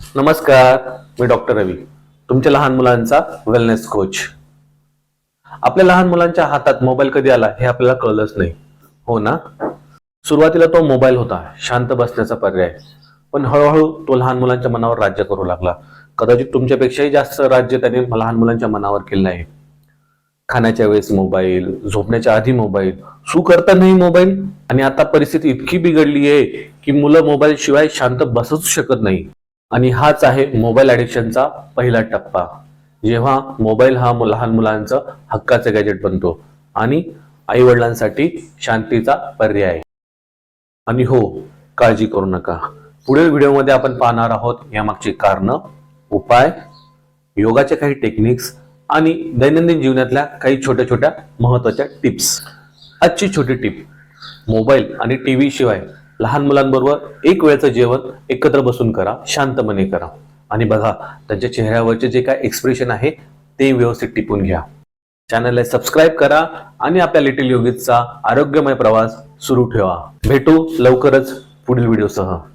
नमस्कार मी डॉक्टर रवी तुमच्या लहान मुलांचा वेलनेस कोच आपल्या लहान मुलांच्या हातात मोबाईल कधी आला हे आपल्याला कळलंच नाही. हो ना? सुरुवातीला तो मोबाईल होता शांत बसण्याचा पर्याय. पण हळूहळू तो लहान मुलांच्या मनावर राज्य करू लागला. कदाचित तुमच्यापेक्षाही जास्त राज्य त्याने लहान मुलांच्या मनावर केलं आहे खाण्याच्या वेळेस मोबाईल झोपण्याच्या आधी मोबाईल सू करतानाही मोबाईल आणि आता परिस्थिती इतकी बिघडली आहे की मुलं मोबाईल शिवाय शांत बसूच शकत नाही. आणि हाच आहे मोबाईल ॲडिक्शनचा पहिला टप्पा. जेव्हा मोबाईल हा लहान मुलांचं हक्काचं गॅजेट बनतो आणि आईवडिलांसाठी शांतीचा पर्याय आणि हो काळजी करू नका. पुढील व्हिडिओमध्ये आपण पाहणार आहोत यामागची कारणं उपाय योगाच्या काही टेक्निक्स आणि दैनंदिन जीवनातल्या काही छोट्या छोट्या महत्त्वाच्या टिप्स आजची छोटी टिप मोबाईल आणि टी व्ही शिवाय लहान मुलांबरोबर एक वेळचं जेवण एकत्र बसून करा शांतपणे करा. आणि बघा त्यांच्या चेहऱ्यावरचे जे काय एक्सप्रेशन आहे ते व्यवस्थित टिपून घ्या. चॅनलला सबस्क्राईब करा आणि आपल्या लिटिल योगीचा आरोग्यमय प्रवास सुरू ठेवा. भेटू लवकरच पुढील व्हिडिओसह